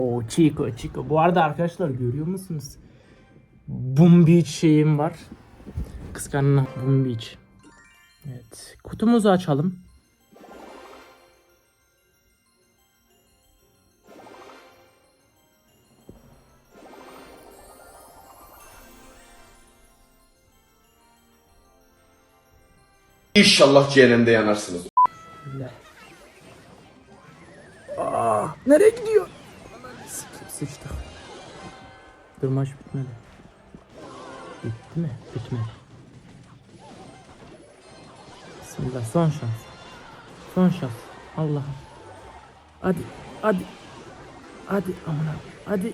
O Chico Chico. Bu arada arkadaşlar görüyor musunuz? Boom Beach şeyim var. Kıskanına Boom Beach. Evet. Kutumuzu açalım. İnşallah cehennemde yanarsınız. Aa, nereye gidiyor? Sıçtık. Dur maç bitmedi. Bitti mi? Bitmedi. Bismillah son şans. Son şans. Allah'ım. Hadi. Hadi. Hadi amına. Hadi.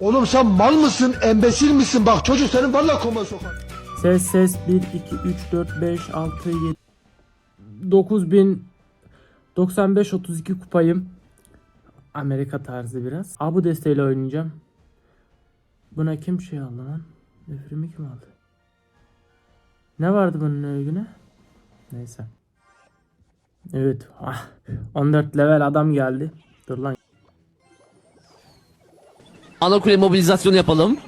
Oğlum sen mal mısın, embesil misin? Bak çocuk senin valla koma sokar. Ses ses 1 2 3 4 5 6 7 9000 95 32 kupayım. Amerika tarzı biraz. Abu desteğiyle oynayacağım. Buna kim şey aldı lan? Nefrimi kim aldı? Ne vardı bunun övgüne? Neyse. Evet. Ah, 14 level adam geldi. Dur lan. Anakule mobilizasyonu yapalım.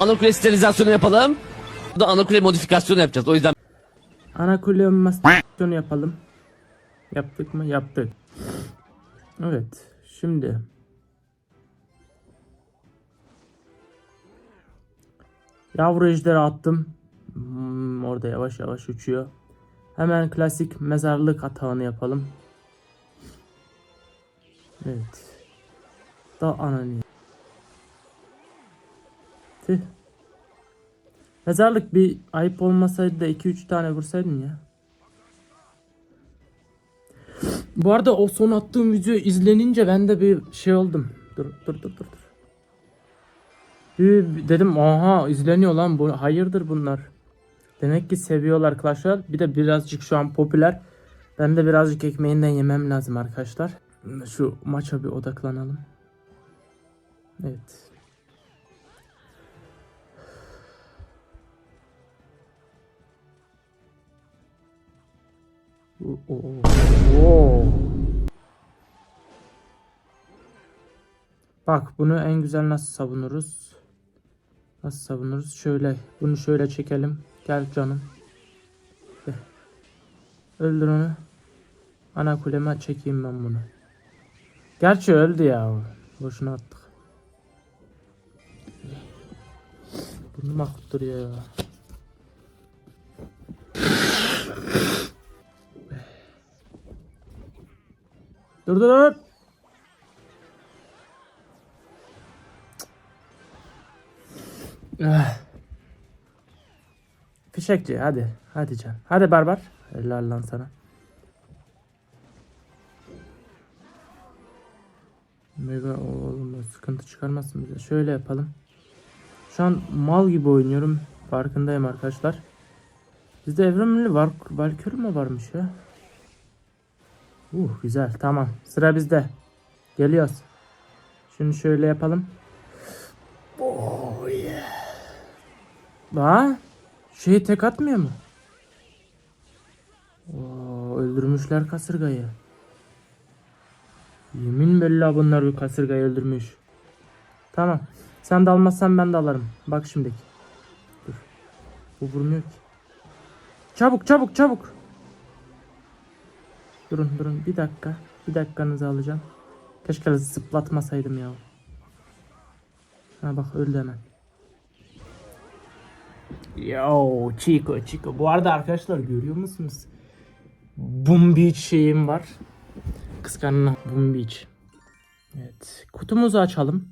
Anakule sterilizasyonu yapalım. Bu da anakule modifikasyonu yapacağız. O yüzden Ana kule mastifasyonu yapalım. Yaptık mı? Yaptık. Evet. Şimdi. Yavru ejderi attım. Hmm, orada yavaş yavaş uçuyor. Hemen klasik mezarlık atağını yapalım. Evet. Da ananı. Tüh. Mezarlık bir ayıp olmasaydı da 2-3 tane vursaydın ya. Bu arada o son attığım video izlenince ben de bir şey oldum. Dur dur dur dur. dur. Bir, dedim aha izleniyor lan bu hayırdır bunlar. Demek ki seviyorlar Royale. Bir de birazcık şu an popüler. Ben de birazcık ekmeğinden yemem lazım arkadaşlar. Şu maça bir odaklanalım. Evet. Oo. Bak bunu en güzel nasıl savunuruz? Nasıl savunuruz? Şöyle bunu şöyle çekelim. Gel canım. Öldür onu. Ana kuleme çekeyim ben bunu. Gerçi öldü ya. Boşuna attık. Bunu makut duruyor ya. Dur dur dur. Ah. Fişekçi hadi. Hadi can. Hadi barbar. Helal lan sana. Mega oğlum sıkıntı çıkarmasın bize. Şöyle yapalım. Şu an mal gibi oynuyorum. Farkındayım arkadaşlar. Bizde evrimli var, Valkyrie mi varmış ya? Uh güzel tamam. Sıra bizde. Geliyoruz. Şunu şöyle yapalım. Oh yeah. Ha? Şey tek atmıyor mu? Oo, öldürmüşler kasırgayı. Yemin billah bunlar bir kasırgayı öldürmüş. Tamam. Sen de almazsan ben de alırım. Bak şimdiki. Dur. Bu vurmuyor ki. Çabuk çabuk çabuk. Durun durun bir dakika. Bir dakikanızı alacağım. Keşke zıplatmasaydım ya. Ha bak öldü hemen. Yo Chico Chico. Bu arada arkadaşlar görüyor musunuz? Boom Beach şeyim var. Kıskanına Boom Beach. Evet. Kutumuzu açalım.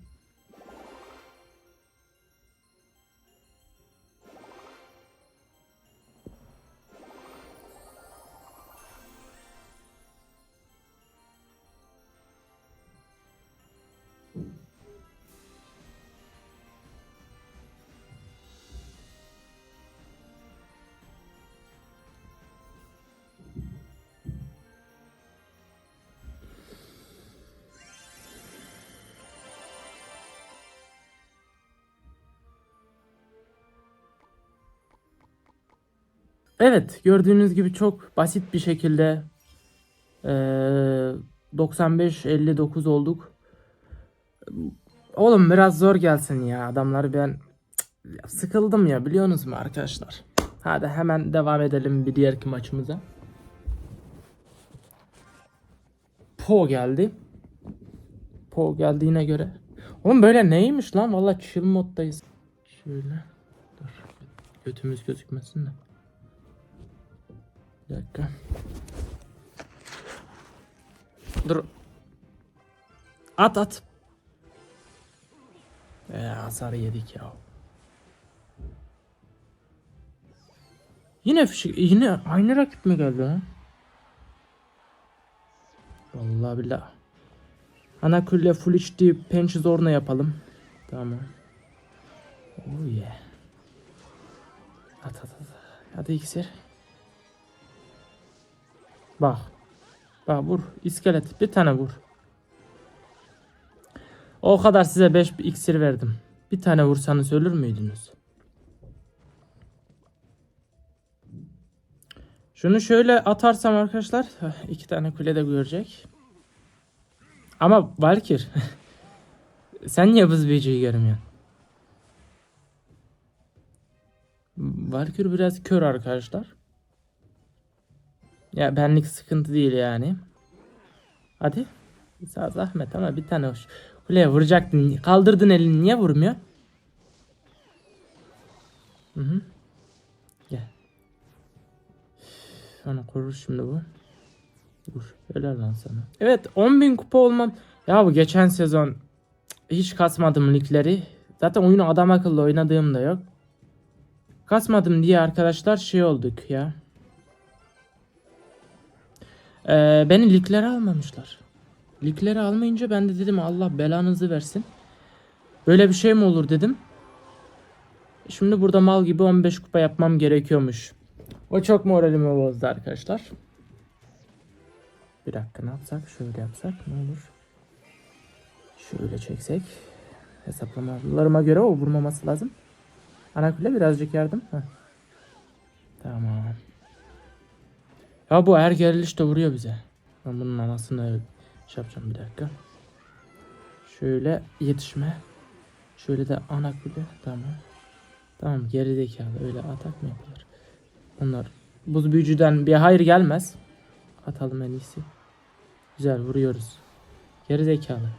Evet gördüğünüz gibi çok basit bir şekilde eee, 95-59 olduk. Oğlum biraz zor gelsin ya adamlar ben sıkıldım ya biliyorsunuz mu arkadaşlar. Hadi hemen devam edelim bir diğerki maçımıza. Po geldi. Po geldiğine göre. Oğlum böyle neymiş lan? Valla chill moddayız. Şöyle. Dur. Götümüz gözükmesin de. Bir dakika. Dur. At at. Ee, hasar yedik ya. Yine fişik, yine aynı rakip mi geldi ha? Vallahi billahi. Ana kulle full HD penç zorna yapalım. Tamam. Oh yeah. At at at. Hadi iksir. Bak. Bak vur. İskelet. Bir tane vur. O kadar size 5 iksir verdim. Bir tane vursanız ölür müydünüz? Şunu şöyle atarsam arkadaşlar iki tane kule de görecek. Ama Valkir sen niye buz büyücüyü görmüyorsun? Valkür biraz kör arkadaşlar. Ya benlik sıkıntı değil yani. Hadi. Sağ zahmet ama bir tane hoş. Kuleye vuracaktın. Kaldırdın elini niye vurmuyor? Hı hı. Gel. Sana korur şimdi bu. Vur. Helal lan sana. Evet 10.000 kupa olmam. Ya bu geçen sezon hiç kasmadım ligleri. Zaten oyunu adam akıllı oynadığım da yok. Kasmadım diye arkadaşlar şey olduk ya. Ee, beni liglere almamışlar. Ligleri almayınca ben de dedim Allah belanızı versin. Böyle bir şey mi olur dedim. Şimdi burada mal gibi 15 kupa yapmam gerekiyormuş. O çok moralimi bozdu arkadaşlar. Bir dakika ne yapsak? Şöyle yapsak ne olur? Şöyle çeksek. Hesaplamalarıma göre o vurmaması lazım. Anakule birazcık yardım. Heh. Tamam. Ya bu er geriliş de vuruyor bize. Ben bunun anasını şey yapacağım bir dakika. Şöyle yetişme. Şöyle de ana kule. Tamam. Tamam geridekalı öyle atak mı yapılır? Onlar buz büyücüden bir hayır gelmez. Atalım en iyisi. Güzel vuruyoruz. Gerizekalı.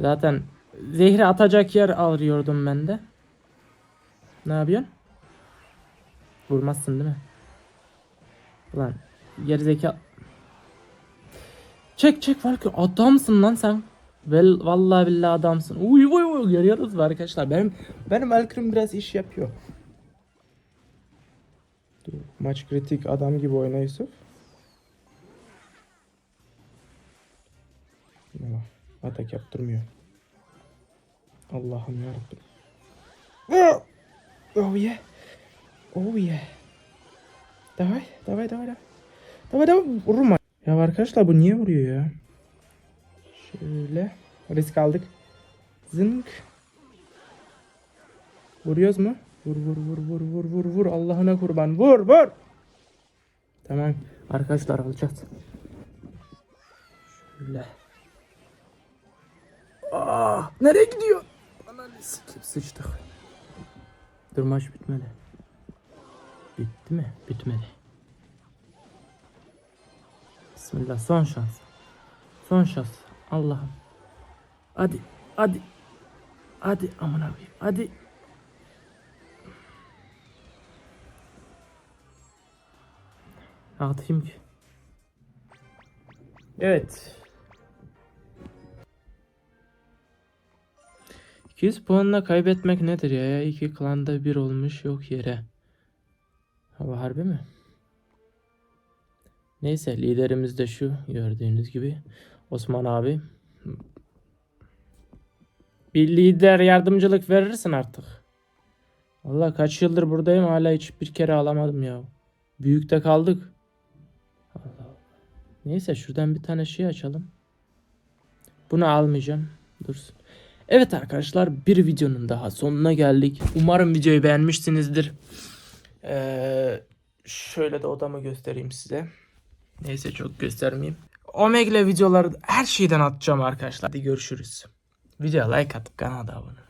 Zaten zehri atacak yer arıyordum ben de. Ne yapıyorsun? Vurmazsın değil mi? Ulan gerizekalı. Çek çek Valkür adamsın lan sen. Vel, vallahi billahi adamsın. Uy uy uy görüyoruz mu arkadaşlar. Benim benim Valkür'üm biraz iş yapıyor. Dur, Maç kritik adam gibi oyna Yusuf. Atak yaptırmıyor. Allah'ım yarabbim. Oh Oh yeah. Oh yeah. Davay, davay, davay, davay. Davay, davay, vurma. Ya arkadaşlar bu niye vuruyor ya? Şöyle. Risk aldık. Zınk. Vuruyoruz mu? Vur vur vur vur vur vur vur. Allah'ına kurban. Vur vur. Tamam. Arkadaşlar alacağız. Şöyle. Aa, nereye gidiyor? Ananı sikip sıçtık. Dur bitmedi. Bitti mi? Bitmedi. Bismillah son şans. Son şans. Allah'ım. Hadi. Hadi. Hadi aman abi. Hadi. Atayım ki? Evet. 200 puanla kaybetmek nedir ya? İki klanda bir olmuş yok yere. Hava harbi mi? Neyse liderimiz de şu gördüğünüz gibi Osman abi. Bir lider yardımcılık verirsin artık. Allah kaç yıldır buradayım hala hiç bir kere alamadım ya. Büyükte kaldık. Allah. Neyse şuradan bir tane şey açalım. Bunu almayacağım. Dursun. Evet arkadaşlar bir videonun daha sonuna geldik. Umarım videoyu beğenmişsinizdir. Ee, şöyle de odamı göstereyim size. Neyse çok göstermeyeyim. Omegle videoları her şeyden atacağım arkadaşlar. Hadi görüşürüz. Video like atıp kanala da abone.